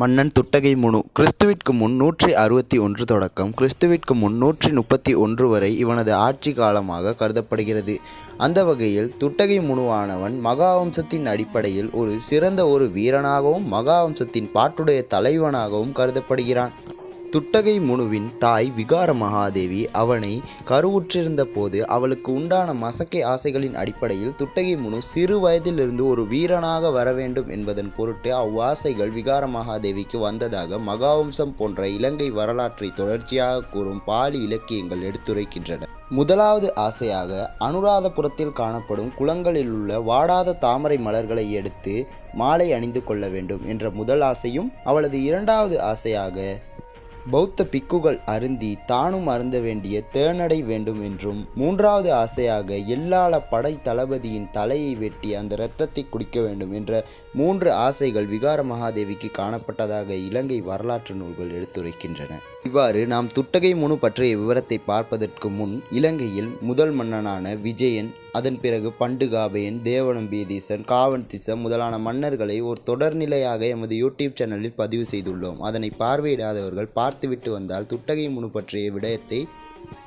மன்னன் துட்டகை முனு. கிறிஸ்துவிற்கு முன் நூற்றி அறுபத்தி ஒன்று தொடக்கம். கிறிஸ்துவிற்கு முன் நூற்றி முப்பத்தி ஒன்று வரை இவனது ஆட்சி காலமாக கருதப்படுகிறது. அந்த வகையில் துட்டகை முனுவானவன் மகாவம்சத்தின் அடிப்படையில் ஒரு சிறந்த ஒரு வீரனாகவும் மகாவம்சத்தின் பாட்டுடைய தலைவனாகவும் கருதப்படுகிறான். துட்டகை முனுவின் தாய் விகார மகாதேவி அவனை கருவுற்றிருந்த போது அவளுக்கு உண்டான மசக்கை ஆசைகளின் அடிப்படையில் துட்டகை முனு சிறு வயதிலிருந்து ஒரு வீரனாக வர வேண்டும் என்பதன் பொருட்டு அவ்வாசைகள் விகார மகாதேவிக்கு வந்ததாக மகாவம்சம் போன்ற இலங்கை வரலாற்றை தொடர்ச்சியாக கூறும் பாலி இலக்கியங்கள் எடுத்துரைக்கின்றன. முதலாவது ஆசையாக அனுராதபுரத்தில் காணப்படும் குளங்களில் உள்ள வாடாத தாமரை மலர்களை எடுத்து மாலை அணிந்து கொள்ள வேண்டும் என்ற முதல் ஆசையும் அவளது இரண்டாவது ஆசையாக பௌத்த பிக்குகள் அருந்தி தானும் அருந்த வேண்டிய தேனடை வேண்டும் என்றும் மூன்றாவது ஆசையாக எல்லாள படை தளபதியின் தலையை வெட்டி அந்த இரத்தத்தை குடிக்க வேண்டும் என்ற மூன்று ஆசைகள் விகார மகாதேவிக்கு காணப்பட்டதாக இலங்கை வரலாற்று நூல்கள் எடுத்துரைக்கின்றன. இவ்வாறு நாம் துட்டகை முனு பற்றிய விவரத்தை பார்ப்பதற்கு முன் இலங்கையில் முதல் மன்னனான விஜயன் அதன் பிறகு பண்டுகாபையன் தேவனம்பீதீசன் காவன்திச முதலான மன்னர்களை ஒரு தொடர்நிலையாக எமது யூடியூப் சேனலில் பதிவு செய்துள்ளோம். அதனை பார்வையிடாதவர்கள் பார்த்துவிட்டு வந்தால் துட்டகை முனு பற்றிய விடயத்தை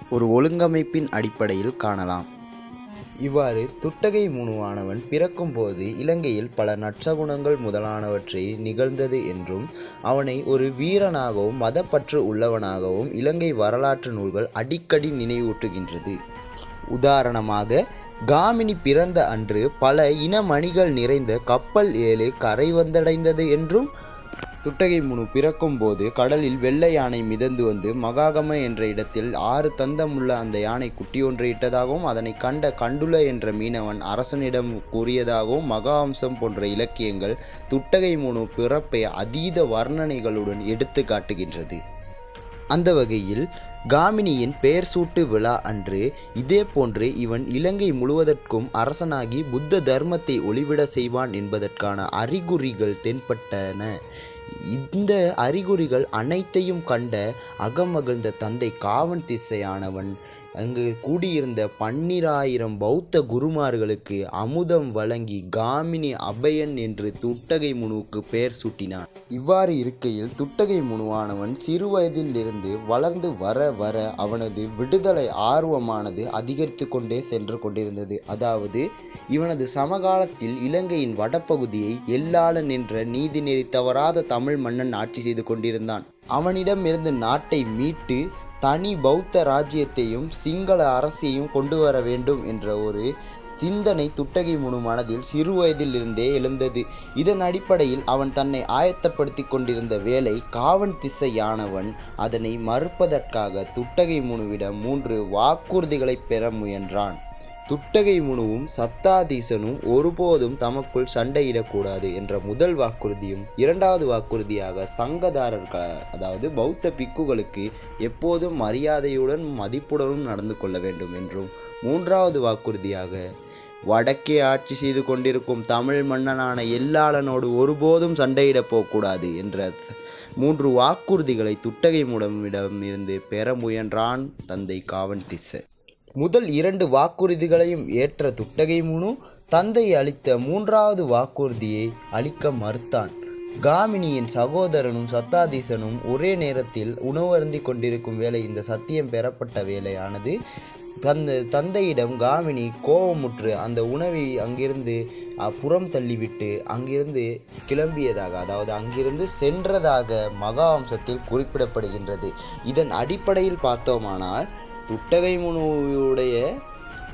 ஒரு ஒழுங்கமைப்பின் அடிப்படையில் காணலாம். இவ்வாறு துட்டகை முனுவானவன் பிறக்கும்போது இலங்கையில் பல நற்சகுணங்கள் முதலானவற்றை நிகழ்ந்தது என்றும் அவனை ஒரு வீரனாகவும் மதப்பற்று உள்ளவனாகவும் இலங்கை வரலாற்று நூல்கள் அடிக்கடி நினைவூட்டுகின்றது. உதாரணமாக காமினி பிறந்த அன்று பல இனமணிகள் நிறைந்த கப்பல் ஏழு கரை வந்தடைந்தது என்றும் துட்டகை முனு பிறக்கும்போது கடலில் வெள்ளை யானை மிதந்து வந்து மகாகம என்ற இடத்தில் ஆறு தந்தமுள்ள அந்த யானை குட்டியொன்றையிட்டதாகவும் அதனை கண்ட கண்டுல என்ற மீனவன் அரசனிடம் கூறியதாகவும் மகாவம்சம் போன்ற இலக்கியங்கள் துட்டகை முனு பிறப்பை அதீத வர்ணனைகளுடன் எடுத்து காட்டுகின்றது. அந்த வகையில் காமினியின் பெயர் சூட்டு விழா அன்று இதே போன்று இவன் இலங்கை முழுவதற்கும் அரசனாகி புத்த தர்மத்தை ஒளிவிட செய்வான் என்பதற்கான அறிகுறிகள் தென்பட்டன. இந்த அறிகுறிகள் அனைத்தையும் கண்ட அகமகிழ்ந்த தந்தை காவன் திசையானவன் அங்கு கூடியிருந்த பன்னிராயிரம் பௌத்த குருமார்களுக்கு அமுதம் வழங்கி காமினி அபயன் என்று துட்டகை முனுவுக்கு பெயர் சூட்டினான். இவ்வாறு இருக்கையில் துட்டகை முனுவானவன் சிறுவயதிலிருந்து வளர்ந்து வர வர அவனது விடுதலை ஆர்வமானது அதிகரித்து கொண்டே சென்று கொண்டிருந்தது. அதாவது இவனது சமகாலத்தில் இலங்கையின் வடபகுதியை எல்லாளன் என்ற நீதிநெறி தவறாத தமிழ் மன்னன் ஆட்சி செய்து கொண்டிருந்தான். அவனிடமிருந்து நாட்டை மீட்டு தனி பௌத்த ராஜ்யத்தையும் சிங்கள அரசையும் கொண்டு வர வேண்டும் என்ற ஒரு சிந்தனை துட்டகை முனு மனதில் சிறு வயதிலிருந்தே எழுந்தது. இதன் அடிப்படையில் அவன் தன்னை ஆயத்தப்படுத்தி கொண்டிருந்த வேலை காவன் திசையானவன் அதனை மறுப்பதற்காக துட்டகை முனுவிடம் மூன்று வாக்குறுதிகளை பெற முயன்றான். துட்டகை முனுவும் சத்தாதீசனும் ஒருபோதும் தமக்குள் சண்டையிடக்கூடாது என்ற முதல் வாக்குறுதியும் இரண்டாவது வாக்குறுதியாக சங்கதாரர்கள் அதாவது பௌத்த பிக்குகளுக்கு எப்போதும் மரியாதையுடன் மதிப்புடனும் நடந்து கொள்ள வேண்டும் என்றும் மூன்றாவது வாக்குறுதியாக வடக்கே ஆட்சி செய்து கொண்டிருக்கும் தமிழ் மன்னனான எல்லாளனோடு ஒருபோதும் சண்டையிடப் போகக்கூடாது என்ற மூன்று வாக்குறுதிகளை துட்டகை மூடமிடம் இருந்து பெற முயன்றான் தந்தை காவன் திசை முதல் இரண்டு வாக்குறுதிகளையும் ஏற்ற துட்டகை முனு தந்தை அளித்த மூன்றாவது வாக்குறுதியை அளிக்க மறுத்தான். காமினியின் சகோதரனும் சத்தாதீசனும் ஒரே நேரத்தில் உணவருந்தி கொண்டிருக்கும் வேளை இந்த சத்தியம் பெறப்பட்ட வேலையானது தந்த தந்தையிடம் காமினி கோபமுற்று அந்த உணவை அங்கிருந்து புறம் தள்ளிவிட்டு அங்கிருந்து கிளம்பியதாக அதாவது அங்கிருந்து சென்றதாக மகாவம்சத்தில் குறிப்பிடப்படுகின்றது. இதன் அடிப்படையில் பார்த்தோமானால் துட்டகை முனுவுடைய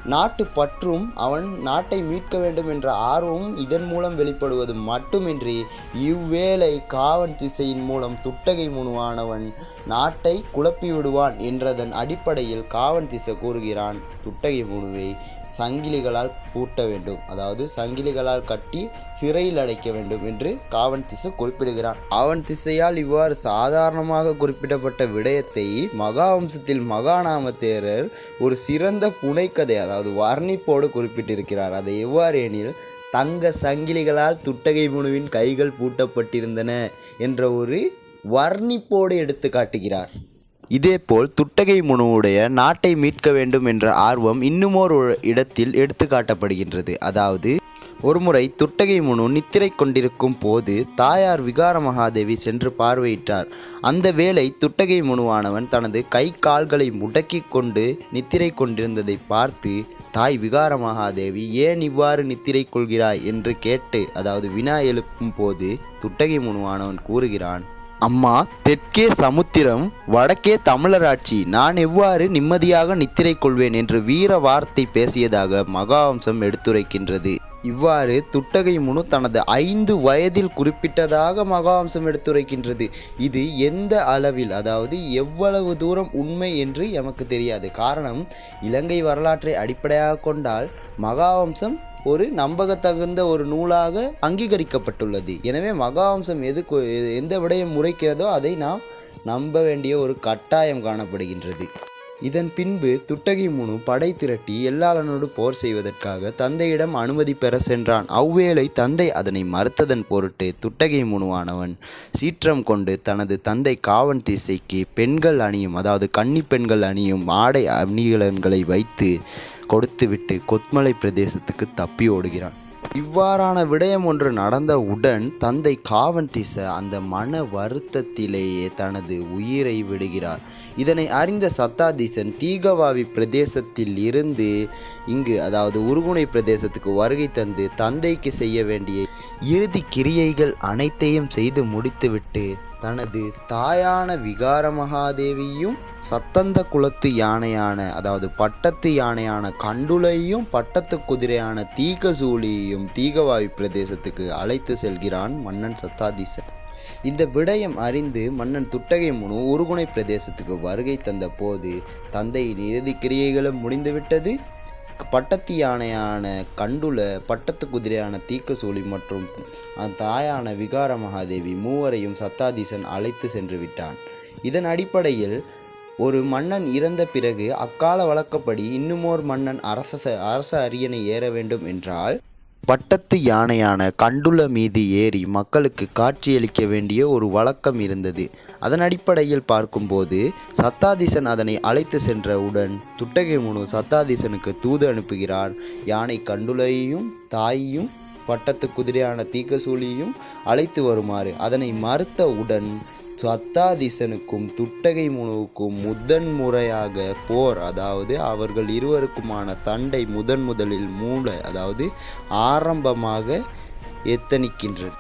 நாட்டு பற்றும் அவன் நாட்டை மீட்க வேண்டும் என்ற ஆர்வமும் இதன் மூலம் வெளிப்படுவது மட்டுமின்றி இவ்வேளை காவன் திசையின் மூலம் துட்டகை முனுவானவன் நாட்டை குழப்பி விடுவான் என்றதன் அடிப்படையில் காவன் திசை கூறுகிறான். துட்டகை முனுவை சங்கிலிகளால் பூட்ட வேண்டும். அதாவது சங்கிலிகளால் கட்டி சிறையில் அடைக்க வேண்டும் என்று காவன் திசை குறிப்பிடுகிறான். அவன் திசையால் இவ்வாறு சாதாரணமாக குறிப்பிடப்பட்ட விடயத்தை மகாவம்சத்தில் மகாநாம தேரர் ஒரு சிறந்த புனைக்கதை அதாவது வர்ணிப்போடு குறிப்பிட்டிருக்கிறார். அதை எவ்வாறு எனில் தங்க சங்கிலிகளால் துட்டகை முனுவின் கைகள் பூட்டப்பட்டிருந்தன என்ற ஒரு வர்ணிப்போடு எடுத்து காட்டுகிறார். இதேபோல் துட்டகை முனுவுடைய நாட்டை மீட்க வேண்டும் என்ற ஆர்வம் இன்னுமோர் ஒரு இடத்தில் எடுத்து காட்டப்படுகின்றது. அதாவது ஒருமுறை துட்டகை முனு நித்திரை கொண்டிருக்கும் போது தாயார் விகார மகாதேவி சென்று பார்வையிட்டார். அந்த வேளை துட்டகை முனுவானவன் தனது கை கால்களை முடக்கிக் கொண்டு நித்திரை கொண்டிருந்ததை பார்த்து தாய் விகார மகாதேவி ஏன் இவ்வாறு நித்திரை கொள்கிறாய்? என்று கேட்டு அதாவது வினா எழுப்பும் போது துட்டகை முனுவானவன் கூறுகிறான் அம்மா தெற்கே சமுத்திரம் வடக்கே தமிழராட்சி. நான் எவ்வாறு நிம்மதியாக நித்திரை கொள்வேன் என்று வீர வார்த்தை பேசியதாக மகாவம்சம் எடுத்துரைக்கின்றது. இவ்வாறு துட்டகை முனு தனது ஐந்து வயதில் குறிப்பிட்டதாக மகாவம்சம் எடுத்துரைக்கின்றது. இது எந்த அளவில் அதாவது எவ்வளவு தூரம் உண்மை என்று எமக்கு தெரியாது. காரணம் இலங்கை வரலாற்றை அடிப்படையாக கொண்டால் மகாவம்சம் ஒரு நம்பகத்தகுந்த ஒரு நூலாக அங்கீகரிக்கப்பட்டுள்ளது. எனவே மகாவம்சம் எது எந்த விடயம் முறைக்கிறதோ அதை நாம் நம்ப வேண்டிய ஒரு கட்டாயம் காணப்படுகின்றது. இதன் பின்பு துட்டகை முனு படை திரட்டி எல்லாளனோடு போர் செய்வதற்காக தந்தையிடம் அனுமதி பெற சென்றான். அவ்வேளை தந்தை அதனை மறுத்ததன் பொருட்டு துட்டகை முனுவானவன் சீற்றம் கொண்டு தனது தந்தை காவன் திசைக்கு பெண்கள் அணியும் அதாவது கன்னி பெண்கள் அணியும் ஆடை அணிகலன்களை வைத்து கொடுத்துவிட்டு கொத்மலை பிரதேசத்துக்கு தப்பி ஓடுகிறான். இவ்வாறான விடயம் ஒன்று நடந்தவுடன் தந்தை காவன் திச அந்த மன வருத்தத்திலேயே தனது உயிரை விடுகிறார். இதனை அறிந்த சத்தாதீசன் தீகவாவி பிரதேசத்தில் இருந்து இங்கு அதாவது உருகுணை பிரதேசத்துக்கு வருகை தந்து தந்தைக்கு செய்ய வேண்டிய இறுதி கிரியைகள் அனைத்தையும் செய்து முடித்துவிட்டு தனது தாயான விகார மகாதேவியும் சத்தந்த குலத்து யானையான அதாவது பட்டத்து யானையான கண்டுலையும் பட்டத்து குதிரையான தீகசூலியையும் தீகவாயு பிரதேசத்துக்கு அழைத்து செல்கிறான் மன்னன் சத்தாதீசன். இந்த விடயம் அறிந்து மன்னன் துட்டகை முனு உருகுணை பிரதேசத்துக்கு வருகை தந்த போது தந்தையின் இறுதி கிரியைகளும் முடிந்துவிட்டது. பட்டத்து யானையான கண்டுல பட்டத்து குதிரையான தீக்கசூலி மற்றும் அந்த தாயான விகார மகாதேவி மூவரையும் சத்தாதீசன் அழைத்து சென்று விட்டான். இதன் அடிப்படையில் ஒரு மன்னன் இறந்த பிறகு அக்கால வழக்கப்படி இன்னுமோர் மன்னன் அரச அரச அரியணை ஏற வேண்டும் என்றால் பட்டத்து யானையான கண்டுல மீது ஏறி மக்களுக்கு காட்சியளிக்க வேண்டிய ஒரு வழக்கம் இருந்தது. அதன் அடிப்படையில் பார்க்கும்போது சத்தாதிசன் அதனை அழைத்து சென்றவுடன் துட்டகை முனு சத்தாதீசனுக்கு தூது அனுப்புகிறார். யானை கண்டுலையும் தாயையும் பட்டத்து குதிரையான தீக்கசூலியும் அழைத்து வருமாறு அதனை மறுத்த உடன் சத்தாதிசனுக்கும் துட்டகை முனுவுக்கும் முதன் முறையாக போர் அதாவது அவர்கள் இருவருக்குமான சண்டை முதன் முதலில் மூல அதாவது ஆரம்பமாக எத்தனிக்கின்றது.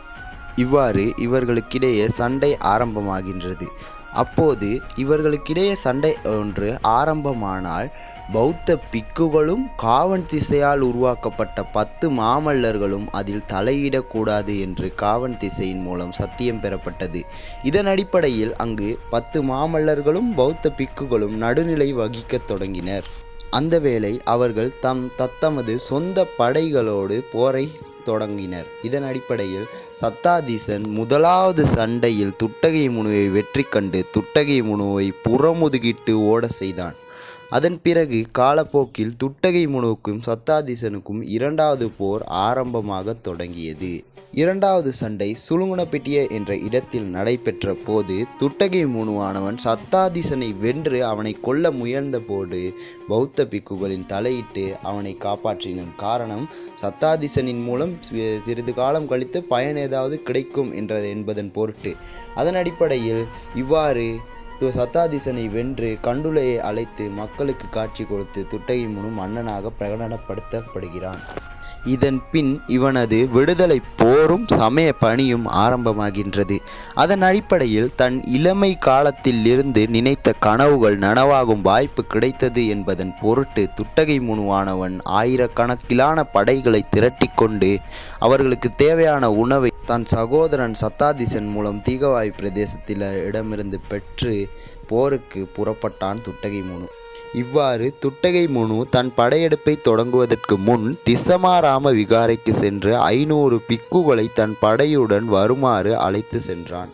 இவ்வாறு இவர்களுக்கிடையே சண்டை ஆரம்பமாகின்றது. அப்போது இவர்களுக்கிடையே சண்டை ஒன்று ஆரம்பமானால் பௌத்த பிக்குகளும் காவன் திசையால் உருவாக்கப்பட்ட பத்து மாமல்லர்களும் அதில் தலையிடக்கூடாது என்று காவன் திசையின் மூலம் சத்தியம் பெறப்பட்டது. இதன் அடிப்படையில் அங்கு பத்து மாமல்லர்களும் பௌத்த பிக்குகளும் நடுநிலை வகிக்கத் தொடங்கினர். அந்த வேளை அவர்கள் தம் தத்தமது சொந்த படைகளோடு போரை தொடங்கினர். இதன் அடிப்படையில் சத்தாதீசன் முதலாவது சண்டையில் துட்டகை முனுவை வெற்றி கண்டு துட்டகை முனுவை புறமுதுகிட்டு ஓட செய்தான். அதன் பிறகு காலப்போக்கில் துட்டகை முனுவுக்கும் சத்தாதிசனுக்கும் இரண்டாவது போர் ஆரம்பமாக தொடங்கியது. இரண்டாவது சண்டை சுழுங்குணப்பெட்டிய என்ற இடத்தில் நடைபெற்ற போது துட்டகை முனுவானவன் சத்தாதிசனை வென்று அவனை கொல்ல முயன்ற போது பௌத்த பிக்குகளின் தலையிட்டு அவனை காப்பாற்றினன். காரணம் சத்தாதிசனின் மூலம் சிறிது காலம் கழித்து பயன் ஏதாவது கிடைக்கும் என்ற என்பதன் பொருட்டு. அதன் அடிப்படையில் இவ்வாறு சத்தாதிசனை வென்று கண்டுலையை அழைத்து மக்களுக்கு காட்சி கொடுத்து துட்டகை முனு மன்னனாக பிரகடனப்படுத்தப்படுகிறான். இதன் பின் இவனது விடுதலை போரும் சமய பணியும் ஆரம்பமாகின்றது. அதன் அடிப்படையில் தன் இளமை காலத்தில் இருந்து நினைத்த கனவுகள் நனவாகும் வாய்ப்பு கிடைத்தது என்பதன் பொருட்டு துட்டகை முனுவானவன் ஆயிரக்கணக்கிலான படைகளை திரட்டிக்கொண்டு அவர்களுக்கு தேவையான உணவை தன் சகோதரன் சத்தாதிசன் மூலம் தீகவாய் பிரதேசத்தில் இடமிருந்து பெற்று போருக்கு புறப்பட்டான் துட்டகை முனு இவ்வாறு துட்டகை முனு தன் படையெடுப்பை தொடங்குவதற்கு முன் திசமாராம விகாரைக்கு சென்று ஐநூறு பிக்குகளை தன் படையுடன் வருமாறு அழைத்து சென்றான்.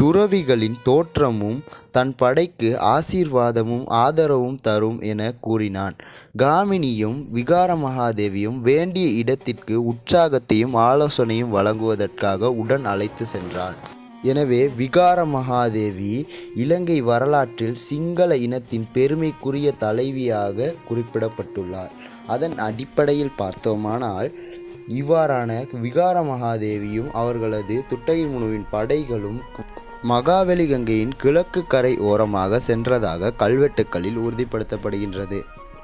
துறவிகளின் தோற்றமும் தன் படைக்கு ஆசீர்வாதமும் ஆதரவும் தரும் என கூறினான். காமினியும் விகார மகாதேவியும் வேண்டிய இடத்திற்கு உற்சாகத்தையும் ஆலோசனையும் வழங்குவதற்காக உடன் அழைத்து சென்றான் எனவே விகார மகாதேவி இலங்கை வரலாற்றில் சிங்கள இனத்தின் பெருமைக்குரிய தலைவியாக குறிப்பிடப்பட்டுள்ளார். அதன் அடிப்படையில் பார்த்தோமானால் இவ்வாறான விகார மகாதேவியும் அவர்களது துட்டகை முனுவின் படைகளும் மகாவெளி கங்கையின் கிழக்கு கரை ஓரமாக சென்றதாக கல்வெட்டுக்களில் உறுதிப்படுத்தப்படுகின்றது.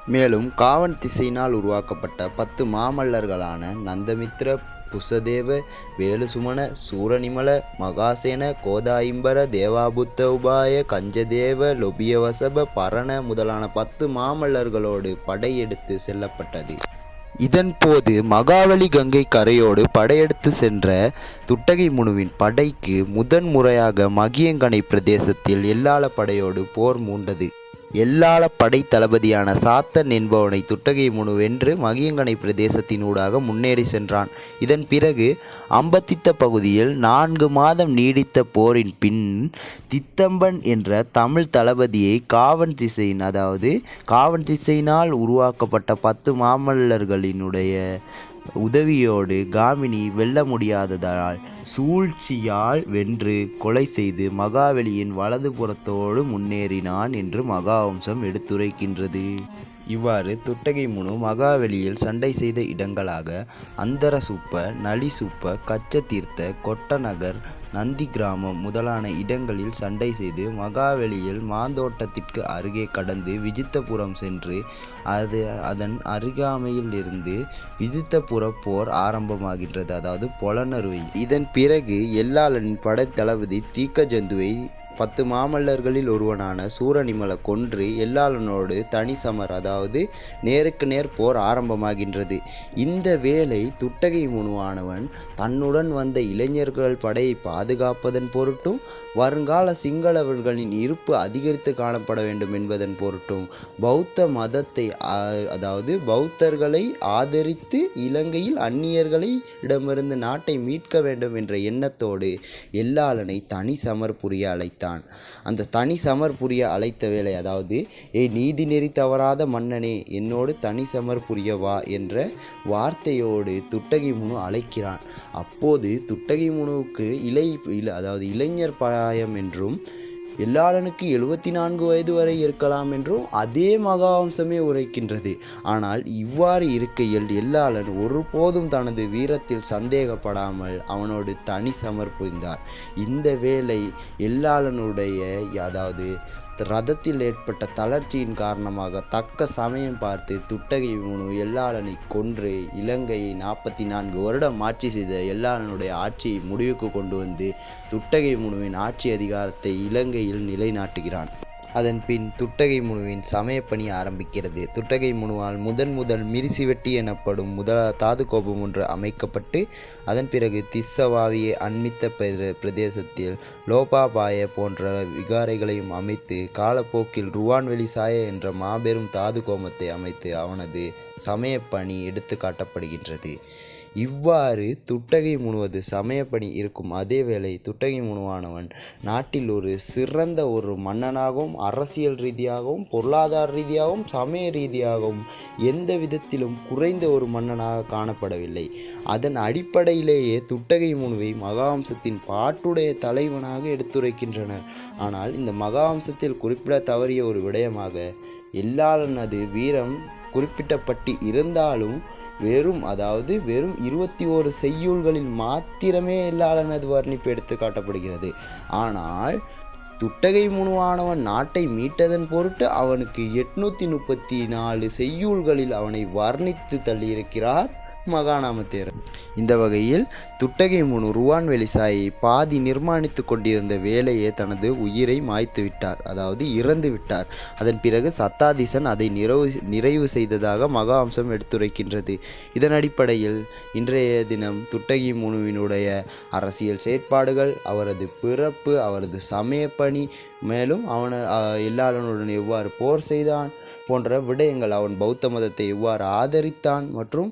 மேலும் காவன் திசையினால் உருவாக்கப்பட்ட பத்து மாமல்லர்களான நந்தமித்ர புசதேவ வேலுசுமன சூரனிமல மகாசேன கோதாயிம்பர தேவாபுத்த உபாய கஞ்சதேவ லொபியவசப பரண முதலான பத்து மாமல்லர்களோடு படையெடுத்து செல்லப்பட்டது. இதன்போது மகாவலி கங்கை கரையோடு படையெடுத்து சென்ற துட்டகை முனுவின் படைக்கு முதன் முறையாக மகியங்கனை பிரதேசத்தில் எல்லாள படையோடு போர் மூண்டது. எல்லாள படை தளபதியான சாத்தன் என்பவனை துட்டகை முனு வென்று மகியங்கனை பிரதேசத்தினூடாக முன்னேறி சென்றான். இதன் பிறகு அம்பத்தித்த பகுதியில் நான்கு மாதம் நீடித்த போரின் பின் தித்தம்பன் என்ற தமிழ் தளபதியை காவன் திசையின் அதாவது காவன் திசையினால் உருவாக்கப்பட்ட பத்து மாமல்லர்களினுடைய உதவியோடு காமினி வெல்ல முடியாததால் சூழ்ச்சியால் வென்று கொலை செய்து மகாவெலியின் வலது புறத்தோடு முன்னேறினான் என்று மகாவம்சம் எடுத்துரைக்கின்றது. இவ்வாறு துட்டகை முனு மகாவெளியில் சண்டை செய்த இடங்களாக அந்தரசூப்ப நளிசூப்ப கச்சதீர்த்த கொட்டநகர் நந்தி கிராமம் முதலான இடங்களில் சண்டை செய்து மகாவெளியில் மாந்தோட்டத்திற்கு அருகே கடந்து விஜித்தபுரம் சென்று அது அதன் அருகாமையில் இருந்து விஜித்தபுர போர் ஆரம்பமாகின்றது. அதாவது பொலனறுவை இதன் பிறகு எல்லாளனின் படைத்தளபதி தீக்க ஜந்துவை பத்து மாமல்லர்களில் ஒருவனான சூரனிமலை கொன்று எல்லாளனோடு தனி சமர் அதாவது நேருக்கு நேர் போர் ஆரம்பமாகின்றது. இந்த வேளை துட்டகை முனுவானவன் தன்னுடன் வந்த இளைஞர்கள் படையை பாதுகாப்பதன் பொருட்டும் வருங்கால சிங்களவர்களின் இருப்பு அதிகரித்து காணப்பட வேண்டும் என்பதன் பொருட்டும் பௌத்த மதத்தை அதாவது பௌத்தர்களை ஆதரித்து இலங்கையில் அந்நியர்களை இடமிருந்து நாட்டை மீட்க வேண்டும் என்ற எண்ணத்தோடு எல்லாளனை தனி சமர் புரிய அழைத்தான். அந்த தனி சமர் புரிய அழைத்த வேளை அதாவது ஏ நீதி நெறி தவறாத மன்னனே என்னோடு தனி சமர் புரிய வா என்ற வார்த்தையோடு துட்டகை முனு அழைக்கிறான். அப்போது துட்டகை முனுவுக்கு இலை அதாவது இளைஞர் பாயம் என்றும் எல்லாளனுக்கு எழுபத்தி நான்கு வயது வரை இருக்கலாம் என்றும் அதே மகாவம்சமே உரைக்கின்றது. ஆனால் இவ்வாறு இருக்கையில் எல்லாளன் ஒருபோதும் தனது வீரத்தில் சந்தேகப்படாமல் அவனோடு தனி சமர் புரிந்தார் இந்த வேளை எல்லாளனுடைய அதாவது ரதத்தில் ஏற்பட்ட தளர்ச்சியின் காரணமாக தக்க சமயம் பார்த்து துட்டகை முனு எல்லாளனை கொன்று இலங்கையை நாற்பத்தி நான்கு வருடம் ஆட்சி செய்த எல்லாளனுடைய ஆட்சியை முடிவுக்கு கொண்டு வந்து துட்டகை முனுவின் ஆட்சி அதிகாரத்தை இலங்கையில் நிலைநாட்டுகிறான். அதன் பின் துட்டகை முனுவின் சமயப்பணி ஆரம்பிக்கிறது. துட்டகை முனுவால் முதன் முதல் மிரிசி வெட்டி எனப்படும் முதலா தாது கோபம் ஒன்று அமைக்கப்பட்டு அதன் பிறகு திஸ்ஸவாவியை அண்மித்த பிரதேசத்தில் லோபாபாய போன்ற விகாரைகளையும் அமைத்து காலப்போக்கில் ருவான்வெளி சாய என்ற மாபெரும் தாது கோபத்தை அமைத்து அவனது சமயப்பணி எடுத்து காட்டப்படுகின்றது இவ்வாறு துட்டகை முனுவது சமயப்பணி இருக்கும் அதே வேளை துட்டகை முனுவானவன் நாட்டில் ஒரு சிறந்த ஒரு மன்னனாகவும் அரசியல் ரீதியாகவும் பொருளாதார ரீதியாகவும் சமய ரீதியாகவும் எந்த விதத்திலும் குறைந்த ஒரு மன்னனாக காணப்படவில்லை. அதன் அடிப்படையிலேயே துட்டகை முனுவை மகாவம்சத்தின் பாட்டுடைய தலைவனாக எடுத்துரைக்கின்றனர். ஆனால் இந்த மகாவம்சத்தில் குறிப்பிட தவறிய ஒரு விடயமாக எல்லாளனது வீரம் குறிப்பிட்டப்பட்டு இருந்தாலும் வெறும் அதாவது வெறும் இருபத்தி ஓரு செய்யுள்களில் மாத்திரமே இல்லாதனது வர்ணிப்பு எடுத்து காட்டப்படுகிறது. ஆனால் துட்டகை முனுவானவன் நாட்டை மீட்டதன் பொருட்டு அவனுக்கு எட்நூற்றி முப்பத்தி நாலு செய்யுள்களில் அவனை வர்ணித்து தள்ளியிருக்கிறார். மகாநாமத்தேரர் இந்த வகையில் துட்டகை முனு ருவான் வெளிசாயை பாதி நிர்மாணித்து கொண்டிருந்த வேலையே தனது உயிரை மாய்த்து விட்டார் அதாவது இறந்து விட்டார். அதன் பிறகு சத்தாதிசன் அதை நிறைவு நிறைவு செய்ததாக மகாம்சம் எடுத்துரைக்கின்றது. இதன் அடிப்படையில் இன்றைய தினம் துட்டகி முனுவினுடைய அரசியல் செயற்பாடுகள் அவரது பிறப்பு அவரது சமயப்பணி மேலும் அவனை எல்லாளனுடன் எவ்வாறு போர் செய்தான் போன்ற விடயங்கள் அவன் பௌத்த மதத்தை எவ்வாறு ஆதரித்தான் மற்றும்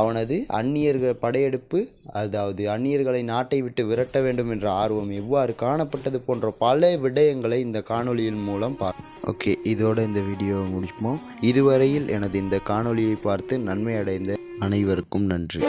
அவனது அந்நியர்கள் படையெடுப்பு அதாவது அந்நியர்களை நாட்டை விட்டு விரட்ட வேண்டும் என்ற ஆர்வம் எவ்வாறு காணப்பட்டது போன்ற பல விடயங்களை இந்த காணொளியின் மூலம் பார் ஓகே இதோட இந்த வீடியோவை முடிப்போம். இதுவரையில் எனது இந்த காணொலியை பார்த்து நன்மை அடைந்த அனைவருக்கும் நன்றி.